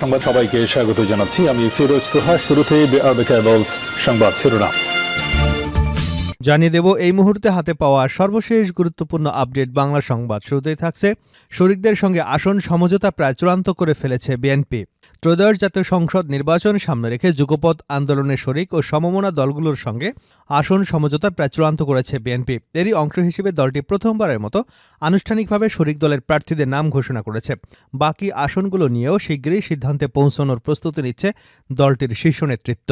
সংবাদ সবাইকে স্বাগত জানাচ্ছি। আমি ফিরোজ তোহা কেবলস সংবাদ শিরোনাম। জানিয়ে দেব, এই মুহূর্তে হাতে পাওয়া সর্বশেষ গুরুত্বপূর্ণ আপডেট বাংলা সংবাদ। শুরুতেই থাকছে শরিকদের সঙ্গে আসন সমঝোতা প্রায় চূড়ান্ত করে ফেলেছে বিএনপি। ত্রয়োদশ জাতীয় সংসদ নির্বাচন সামনে রেখে যুগপথ আন্দোলনের শরিক ও সমমনা দলগুলোর সঙ্গে আসন সমঝোতা প্রায় চূড়ান্ত করেছে বিএনপি। এরই অংশ হিসেবে দলটি প্রথমবারের মতো আনুষ্ঠানিকভাবে শরিক দলের প্রার্থীদের নাম ঘোষণা করেছে। বাকি আসনগুলো নিয়েও শীঘ্রই সিদ্ধান্তে পৌঁছানোর প্রস্তুতি নিচ্ছে দলটির শীর্ষ নেতৃত্ব।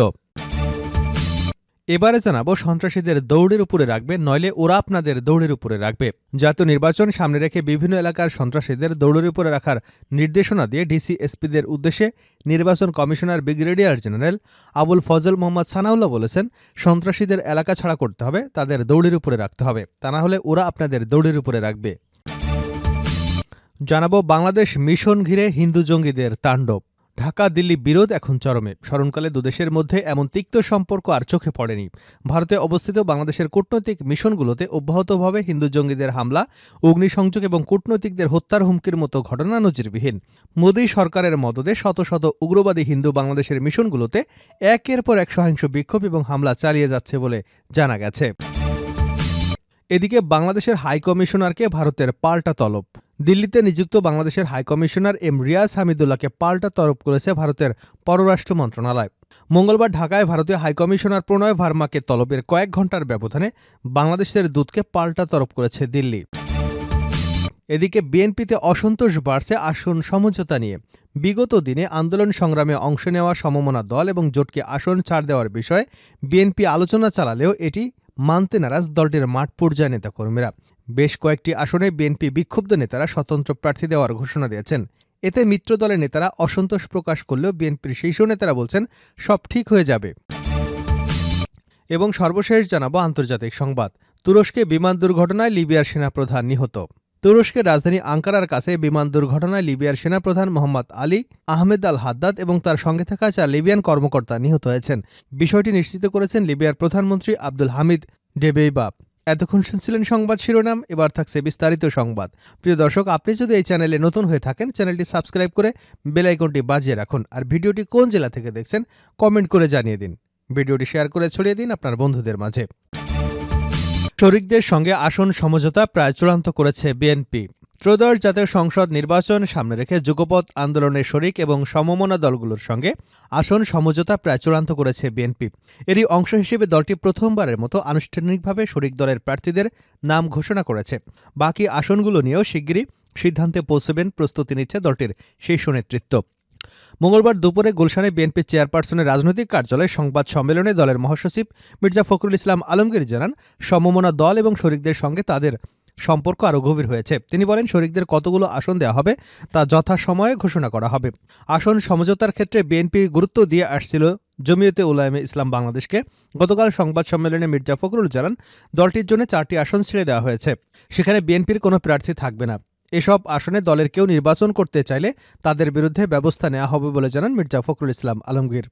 এবারে জানাব, সন্ত্রাসীদের দৌড়ের উপরে রাখবে, নইলে ওরা আপনাদের দৌড়ের উপরে রাখবে। জাতীয় নির্বাচন সামনে রেখে বিভিন্ন এলাকার সন্ত্রাসীদের দৌড়ের উপরে রাখার নির্দেশনা দিয়ে ডিসি এসপিদের উদ্দেশ্যে নির্বাচন commissioner brigadier general Abul Fazal Mohammad Sanaullah বলেছেন, সন্ত্রাসীদের এলাকা ছাড়া করতে হবে, তাদের দৌড়ের উপরে রাখতে হবে। তা না হলে ওরা আপনাদের দৌড়ের উপরে রাখবে। জানাব, বাংলাদেশ মিশন ঘিরে হিন্দু জঙ্গিদের তাণ্ডব। ঢাকা, দিল্লি বিরোধ এখন চরমে। স্মরণকালে দুদেশের মধ্যে এমন তিক্ত সম্পর্ক আর চোখে পড়েনি। ভারতে অবস্থিত বাংলাদেশের কূটনৈতিক মিশনগুলোতে অব্যাহতভাবে হিন্দু জঙ্গিদের হামলা, অগ্নিসংযোগ এবং কূটনৈতিকদের হত্যার হুমকির মতো ঘটনা নজিরবিহীন। মোদী সরকারের মদদে শত শত উগ্রবাদী হিন্দু বাংলাদেশের মিশনগুলোতে একের পর এক সহিংস বিক্ষোভ এবং হামলা চালিয়ে যাচ্ছে বলে জানা গেছে। এদিকে বাংলাদেশের হাইকমিশনারকে ভারতের পাল্টা তলব। দিল্লিতে নিযুক্ত বাংলাদেশের হাইকমিশনার এম রিয়াজ হামিদুল্লাহকে পাল্টা তরফ করেছে ভারতের পররাষ্ট্র মন্ত্রণালয়। মঙ্গলবার ঢাকায় ভারতীয় হাইকমিশনার প্রণয় ভার্মাকে তলবের কয়েক ঘণ্টার ব্যবধানে বাংলাদেশের দূতকে পাল্টা তরফ করেছে দিল্লি। এদিকে বিএনপিতে অসন্তোষ বাড়ছে আসন সমঝোতা নিয়ে। বিগত দিনে আন্দোলন সংগ্রামে অংশ নেওয়া সমমনা দল এবং জোটকে আসন ছাড় দেওয়ার বিষয়ে বিএনপি আলোচনা চালালেও এটি মানতে নারাজ দলটির মাঠ পর্যায়ে নেতাকর্মীরা। বেশ কয়েকটি আসনে বিএনপি বিক্ষুব্ধ নেতারা স্বতন্ত্র প্রার্থী দেওয়ার ঘোষণা দিয়েছেন। এতে মিত্র দলের নেতারা অসন্তোষ প্রকাশ করলেও বিএনপির শীর্ষ নেতারা বলছেন, সব ঠিক হয়ে যাবে। এবং সর্বশেষ জানাব আন্তর্জাতিক সংবাদ। তুরস্কে বিমান দুর্ঘটনায় লিবিয়ার সেনাপ্রধান নিহত। তুরস্কের রাজধানী আঙ্কারার কাছে বিমান দুর্ঘটনায় লিবিয়ার সেনাপ্রধান মোহাম্মদ আলী আহমেদ আল হাদ্দাদ এবং তার সঙ্গে থাকা চার লিবিয়ান কর্মকর্তা নিহত হয়েছেন। বিষয়টি নিশ্চিত করেছেন লিবিয়ার প্রধানমন্ত্রী আব্দুল হামিদ ডেবেইবাব এতক্ষণ শুনছিলেন সংবাদ শিরোনাম, এবার থাকছে বিস্তারিত সংবাদ। প্রিয় দর্শক, আপনি যদি এই চ্যানেলে নতুন হয়ে থাকেন, চ্যানেলটি সাবস্ক্রাইব করে বেলাইকনটি বাজিয়ে রাখুন। আর ভিডিওটি কোন জেলা থেকে দেখছেন, কমেন্ট করে জানিয়ে দিন। ভিডিওটি শেয়ার করে ছড়িয়ে দিন আপনার বন্ধুদের মাঝে। শরিকদের সঙ্গে আসন সমঝোতা প্রায় চূড়ান্ত করেছে বিএনপি। ত্রয়োদশ জাতীয় সংসদ নির্বাচন সামনে রেখে যুগপথ আন্দোলনের শরিক এবং সমমনা দলগুলোর সঙ্গে আসন সমঝোতা প্রায় চূড়ান্ত করেছে বিএনপি। এরই অংশ হিসেবে দলটি প্রথমবারের মতো আনুষ্ঠানিকভাবে শরিক দলের প্রার্থীদের নাম ঘোষণা করেছে। বাকি আসনগুলো নিয়েও শিগগিরই সিদ্ধান্তে পৌঁছবেন প্রস্তুতি নিচ্ছে দলটির শীর্ষ নেতৃত্ব। মঙ্গলবার দুপুরে গুলশানে বিএনপি চেয়ারপারসনের রাজনৈতিক কার্যালয়ে সংবাদ সম্মেলনে দলের মহাসচিব মির্জা ফখরুল ইসলাম আলমগীর জানান, সমমনা দল এবং শরিকদের সঙ্গে তাদের সম্পর্ক আরও গভীর হয়েছে। তিনি বলেন, শরিকদের কতগুলো আসন দেওয়া হবে তা যথাসময়ে ঘোষণা করা হবে। আসন সমঝোতার ক্ষেত্রে বিএনপি গুরুত্ব দিয়ে আসছিল জমিয়তে উলায়মে ইসলাম বাংলাদেশকে। গতকাল সংবাদ সম্মেলনে মির্জা ফখরুল জানান, দলটির জন্য চারটি আসন ছেড়ে দেওয়া হয়েছে। সেখানে বিএনপির কোনো প্রার্থী থাকবে না। এসব আসনে দলের কেউ নির্বাচন করতে চাইলে তাদের বিরুদ্ধে ব্যবস্থা নেওয়া হবে বলে জানান মির্জা ফখরুল ইসলাম আলমগীর।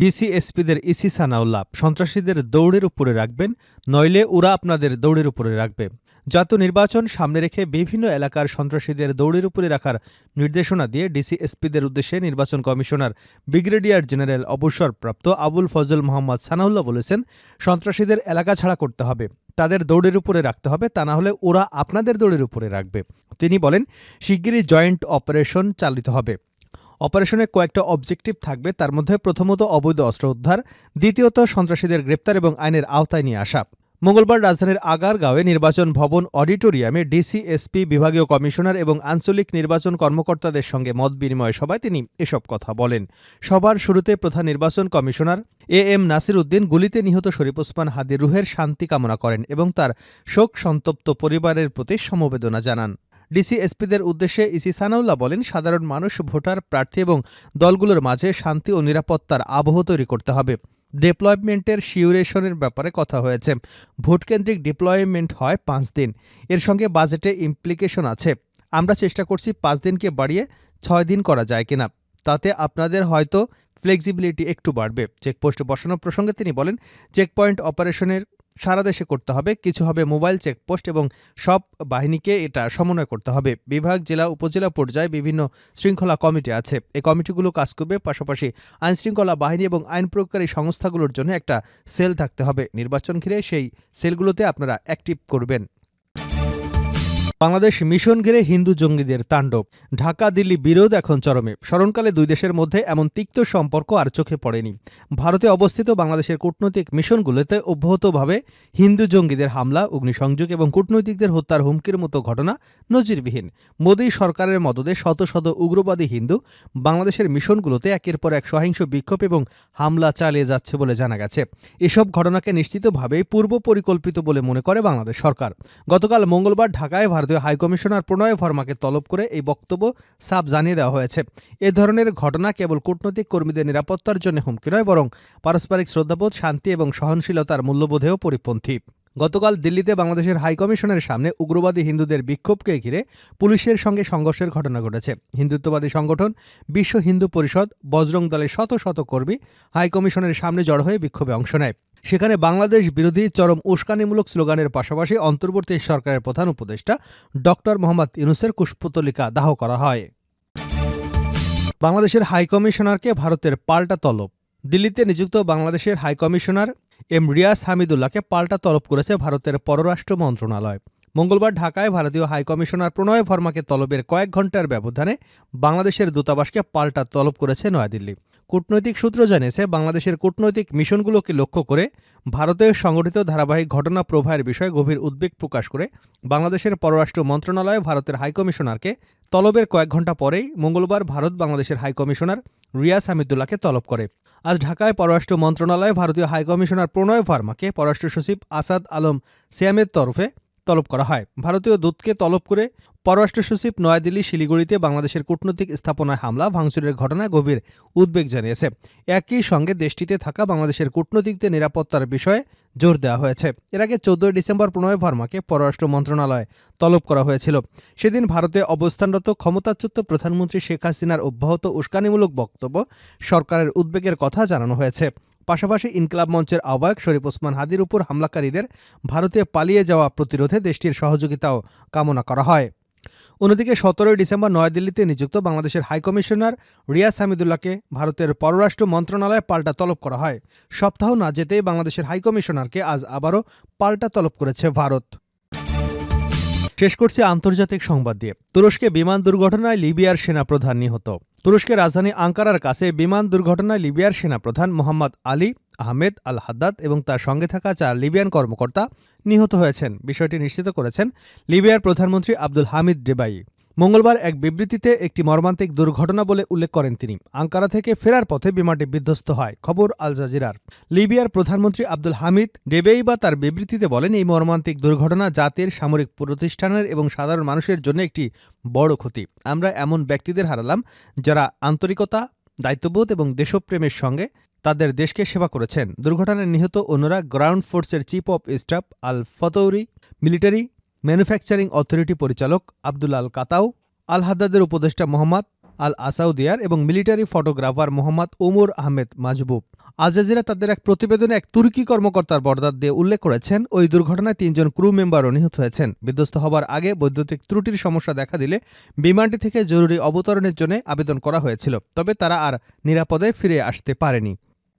ডিসিএসপিদের ইসি সানাউল্লাহ, সন্ত্রাসীদের দৌড়ের উপরে রাখবেন, নইলে ওরা আপনাদের দৌড়ের উপরে রাখবে। জাতীয় নির্বাচন সামনে রেখে বিভিন্ন এলাকার সন্ত্রাসীদের দৌড়ের উপরে রাখার নির্দেশনা দিয়ে ডিসিএসপিদের উদ্দেশ্যে নির্বাচন কমিশনার ব্রিগেডিয়ার জেনারেল অবসরপ্রাপ্ত আবুল ফজল মোহাম্মদ সানাউল্লাহ বলেছেন, সন্ত্রাসীদের এলাকা ছাড়া করতে হবে, তাদের দৌড়ের উপরে রাখতে হবে, তা না হলে ওরা আপনাদের দৌড়ের উপরে রাখবে। তিনি বলেন, শিগগিরই জয়েন্ট অপারেশন চালিত হবে। অপারেশনে কয়েকটা অবজেক্টিভ থাকবে, তার মধ্যে প্রথমত অবৈধ অস্ত্র উদ্ধার, দ্বিতীয়ত সন্ত্রাসীদের গ্রেপ্তার এবং আইনের আওতায় নিয়ে আসা। মঙ্গলবার রাজধানীর আগারগাঁওয়ে নির্বাচন ভবন অডিটোরিয়ামে ডিসিএসপি, বিভাগীয় কমিশনার এবং আঞ্চলিক নির্বাচন কর্মকর্তাদের সঙ্গে মত বিনিময় সভায় তিনি এসব কথা বলেন। সবার শুরুতে প্রধান নির্বাচন commissioner A M Nasir Uddin গুলিতে নিহত শরীফ ওসমান হাদির রুহের শান্তি কামনা করেন এবং তার শোক সন্তপ্ত পরিবারের প্রতি সমবেদনা জানান। ডিসিএসপিদের উদ্দেশ্যে ইসি সানাউল্লাহ বলেন, সাধারণ মানুষ, ভোটার, প্রার্থী এবং দলগুলোর মাঝে শান্তি ও নিরাপত্তার আবহ তৈরি করতে হবে। ডিপ্লয়মেন্টের শিউরেশনের ব্যাপারে কথা হয়েছে। ভোটকেন্দ্রিক ডিপ্লয়মেন্ট হয় পাঁচ দিন। এর সঙ্গে বাজেটে ইমপ্লিকেশন আছে। আমরা চেষ্টা করছি পাঁচ দিনকে বাড়িয়ে ছয় দিন করা যায় কিনা। তাতে আপনাদের হয়তো ফ্লেক্সিবিলিটি একটু বাড়বে। চেকপোস্ট বসানোর প্রসঙ্গে তিনি বলেন চেকপয়েন্ট অপারেশনের সারা দেশে করতে হবে। কিছু হবে মোবাইল চেকপোস্ট এবং সব বাহিনীকে এটা সমন্বয় করতে হবে। বিভাগ, জেলা, উপজেলা পর্যায়ে বিভিন্ন শৃঙ্খলা কমিটি আছে। এই কমিটিগুলো কাজ করবে। পাশাপাশি আইনশৃঙ্খলা বাহিনী এবং আইন প্রয়োগকারী সংস্থাগুলোর জন্য একটা সেল থাকতে হবে। নির্বাচন ঘিরে সেই সেলগুলোতে আপনারা অ্যাক্টিভ করবেন। বাংলাদেশ মিশন ঘিরে হিন্দু জঙ্গিদের তাণ্ডব। ঢাকা, দিল্লি বিরোধ এখন চরমে। স্মরণকালে দুই দেশের মধ্যে এমন তিক্ত সম্পর্ক আর চোখে পড়েনি। ভারতে অবস্থিত বাংলাদেশের কূটনৈতিক মিশনগুলোতে অব্যাহতভাবে হিন্দু জঙ্গিদের হামলা, অগ্নিসংযোগ এবং কূটনৈতিকদের হত্যার হুমকির মতো ঘটনা নজিরবিহীন। মোদী সরকারের মদদে শত শত উগ্রবাদী হিন্দু বাংলাদেশের মিশনগুলোতে একের পর এক সহিংস বিক্ষোভ এবং হামলা চালিয়ে যাচ্ছে বলে জানা গেছে। এসব ঘটনাকে নিশ্চিতভাবেই পূর্ব পরিকল্পিত বলে মনে করে বাংলাদেশ সরকার। গতকাল মঙ্গলবার ঢাকায় ভারতীয় হাইকমিশনার প্রণয় ভার্মাকে তলব করে এই বক্তব্য সাফ জানিয়ে দেওয়া হয়েছে। এ ধরনের ঘটনা কেবল কূটনৈতিক কর্মীদের নিরাপত্তার জন্য হুমকি নয়, বরং পারস্পরিক শ্রদ্ধাবোধ, শান্তি এবং সহনশীলতার মূল্যবোধেও পরিপন্থী। গতকাল দিল্লিতে বাংলাদেশের হাইকমিশনের সামনে উগ্রবাদী হিন্দুদের বিক্ষোভকে ঘিরে পুলিশের সঙ্গে সংঘর্ষের ঘটনা ঘটেছে। হিন্দুত্ববাদী সংগঠন বিশ্ব হিন্দু পরিষদ বজরং দলের শত শত কর্মী হাইকমিশনের সামনে জড়ো হয়ে বিক্ষোভে অংশ নেয়। সেখানে বাংলাদেশ বিরোধী চরম উস্কানিমূলক স্লোগানের পাশাপাশি অন্তর্বর্তী সরকারের প্রধান উপদেষ্টা ডক্টর মোহাম্মদ ইউনুসের কুশপুতলিকা দাহ করা হয়। বাংলাদেশের হাইকমিশনারকে ভারতের পাল্টা তলব। দিল্লিতে নিযুক্ত বাংলাদেশের হাইকমিশনার এম রিয়াস হামিদুল্লাহকে পাল্টা তলব করেছে ভারতের পররাষ্ট্র মন্ত্রণালয়। মঙ্গলবার ঢাকায় ভারতীয় হাইকমিশনার প্রণয় ভর্মাকে তলবের কয়েক ঘণ্টার ব্যবধানে বাংলাদেশের দূতাবাসকে পাল্টা তলব করেছে নয়াদিল্লি। কূটনৈতিক সূত্র জানিয়েছে, বাংলাদেশের কূটনৈতিক মিশনগুলোকে লক্ষ্য করে ভারতে সংগঠিত ধারাবাহিক ঘটনা প্রবাহের বিষয়ে গভীর উদ্বেগ প্রকাশ করে বাংলাদেশের পররাষ্ট্র মন্ত্রণালয়, ভারতের হাইকমিশনারকে তলবের কয়েক ঘণ্টা পরেই মঙ্গলবার ভারত, বাংলাদেশের হাইকমিশনার রিয়াস হামিদুল্লাহকে তলব করে। আজ ঢাকায় পররাষ্ট্র মন্ত্রণালয়ে, ভারতীয় হাইকমিশনার প্রণয় ভার্মাকে পররাষ্ট্র সচিব আসাদ আলম সিয়ামের তরফে তলব করা হয়। ভারতীয় দূতকে তলব করে পররাষ্ট্র সচিব নয়াদিল্লি, শিলিগুড়িতে বাংলাদেশের কূটনৈতিক স্থাপনায় হামলা, ভাঙচুরের ঘটনায় গভীর উদ্বেগ জানিয়েছে। একই সঙ্গে দেশটিতে থাকা বাংলাদেশের কূটনৈতিকদের নিরাপত্তার বিষয়ে জোর দেওয়া হয়েছে। এর আগে চোদ্দই ডিসেম্বর প্রণয় ভার্মাকে পররাষ্ট্র মন্ত্রণালয় তলব করা হয়েছিল। সেদিন ভারতে অবস্থানরত ক্ষমতাচ্যুত প্রধানমন্ত্রী শেখ হাসিনার অব্যাহত উস্কানিমূলক বক্তব্য সরকারের উদ্বেগের কথা জানানো হয়েছে। পাশাপাশি ইনকলাব মঞ্চের আহ্বায়ক শরীফ ওসমান হাদির উপর হামলাকারীদের ভারতে পালিয়ে যাওয়া প্রতিরোধে দেশটির সহযোগিতাও কামনা করা হয়। অন্যদিকে সতেরোই ডিসেম্বর নয়াদিল্লিতে নিযুক্ত বাংলাদেশের হাইকমিশনার রিয়াজ হামিদুল্লাহকে ভারতের পররাষ্ট্র মন্ত্রণালয়ে পাল্টা তলব করা হয়। সপ্তাহ না যেতেই বাংলাদেশের হাইকমিশনারকে আজ আবারও পাল্টা তলব করেছে ভারত। শেষ করছি আন্তর্জাতিক সংবাদ দিয়ে। তুরস্কে বিমান দুর্ঘটনায় লিবিয়ার সেনাপ্রধান নিহত। তুরস্কের রাজধানী আঙ্কারার কাছে বিমান দুর্ঘটনায় লিবিয়ার সেনাপ্রধান মোহাম্মদ আলী আহমেদ আল হাদ্দাদ এবং তার সঙ্গে থাকা চার লিবিয়ান কর্মকর্তা নিহত হয়েছেন। বিষয়টি নিশ্চিত করেছেন লিবিয়ার প্রধানমন্ত্রী আব্দুল হামিদ ডেবাই। মঙ্গলবার এক বিবৃতিতে একটি মর্মান্তিক দুর্ঘটনা বলে উল্লেখ করেন তিনি। আঙ্কারা থেকে ফেরার পথে বিমানটি বিধ্বস্ত হয়। খবর আল জাজিরার। লিবিয়ার প্রধানমন্ত্রী আব্দুল হামিদ ডেবেইবা তার বিবৃতিতে বলেন, এই মর্মান্তিক দুর্ঘটনা জাতির সামরিক প্রতিষ্ঠানের এবং সাধারণ মানুষের জন্য একটি বড় ক্ষতি। আমরা এমন ব্যক্তিদের হারালাম যারা আন্তরিকতা, দায়িত্ববোধ এবং দেশপ্রেমের সঙ্গে তাদের দেশকে সেবা করেছেন। দুর্ঘটনায় নিহত অন্যরা গ্রাউন্ড ফোর্সের chief of staff Al Fatouri military manufacturing authority পরিচালক আব্দুল আল কাতাও আল হাদ্দাদের উপদেষ্টা মোহাম্মদ আল আসাউদিয়ার এবং military photographer Mohammad Omar Ahmed Majbub. Al Jazeera তাদের এক প্রতিবেদনে এক তুর্কি কর্মকর্তার বর্দাত দিয়ে উল্লেখ করেছেন, ওই দুর্ঘটনায় তিনজন ক্রু মেম্বারও নিহত হয়েছেন। বিধ্বস্ত হবার আগে বৈদ্যুতিক ত্রুটির সমস্যা দেখা দিলে বিমানটি থেকে জরুরি অবতরণের জন্য আবেদন করা হয়েছিল, তবে তারা আর নিরাপদে ফিরে আসতে পারেনি।